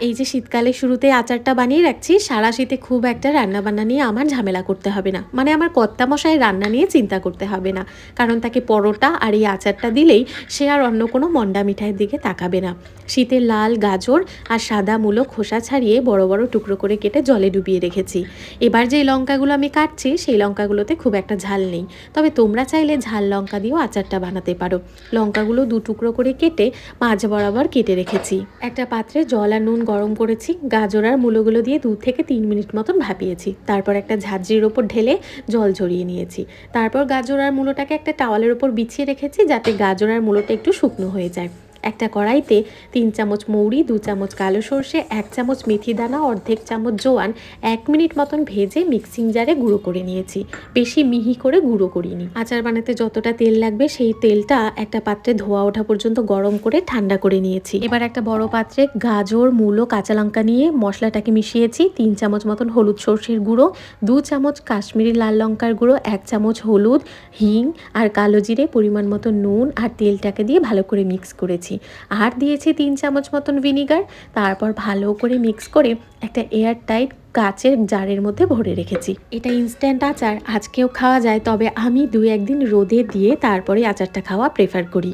এই যে শীতকালে শুরুতে আচারটা বানিয়ে রাখছি, সারা শীতে খুব একটা রান্না বান্না নিয়ে আমার ঝামেলা করতে হবে না। মানে আমার কর্তা মশাই রান্না নিয়ে চিন্তা করতে হবে না। কারণ তাকে পরোটা আর এই আচারটা দিলেই সে আর অন্য কোনো মন্ডা মিঠাইয়ের দিকে তাকাবে না। শীতের লাল গাজর আর সাদা মূলো খোসা ছাড়িয়ে বড় বড় টুকরো করে কেটে জলে ডুবিয়ে রেখেছি। এবার যে লঙ্কাগুলো আমি কাটছি, সেই লঙ্কাগুলোতে খুব একটা ঝাল নেই। তবে তোমরা চাইলে ঝাল লঙ্কা দিয়েও আচারটা বানাতে পারো। লঙ্কাগুলো দু টুকরো করে কেটে মাঝ বরাবর কেটে রেখেছি। একটা পাত্রে জল আর নুন গরম করেছি, গাজর আর মূলোগুলো দিয়ে দু থেকে তিন মিনিট মতন ভাপিয়েছি। তারপর একটা ঝাঁঝরির ওপর ঢেলে জল ঝরিয়ে নিয়েছি। তারপর গাজর আর মূলোটাকে একটা টাওয়ালের ওপর বিছিয়ে রেখেছি যাতে গাজর আর মূলোটা একটু শুকনো হয়ে যায়। একটা কড়াইতে তিন চামচ মৌরি, দু চামচ কালো সর্ষে, এক চামচ মেথি দানা, অর্ধেক চামচ জোয়ান, এক মিনিট মতন ভেজে মিক্সিং জারে গুঁড়ো করে নিয়েছি। বেশি মিহি করে গুঁড়ো করিনি। আচার বানাতে যতটা তেল লাগবে সেই তেলটা একটা পাত্রে ধোয়া ওঠা পর্যন্ত গরম করে ঠান্ডা করে নিয়েছি। এবার একটা বড় পাত্রে গাজর, মূলো, কাঁচা লঙ্কা নিয়ে মশলাটাকে মিশিয়েছি। তিন চামচ মতন হলুদ সর্ষের গুঁড়ো, দু চামচ কাশ্মীরি লাল লঙ্কার গুঁড়ো, এক চামচ হলুদ, হিং আর কালো জিরে পরিমাণ মতো নুন আর তেলটাকে দিয়ে ভালো করে মিক্স করেছি। আর দিয়েছি তিন চামচ মতন ভিনিগার, তারপর ভালো করে মিক্স করে একটা এয়ার টাইট কাচের জারের মধ্যে ভরে রেখেছি। এটা ইনস্ট্যান্ট আচার, আজকেও খাওয়া যায়, তবে আমি দু একদিন রোদে দিয়ে তারপরে আচারটা খাওয়া প্রেফার করি।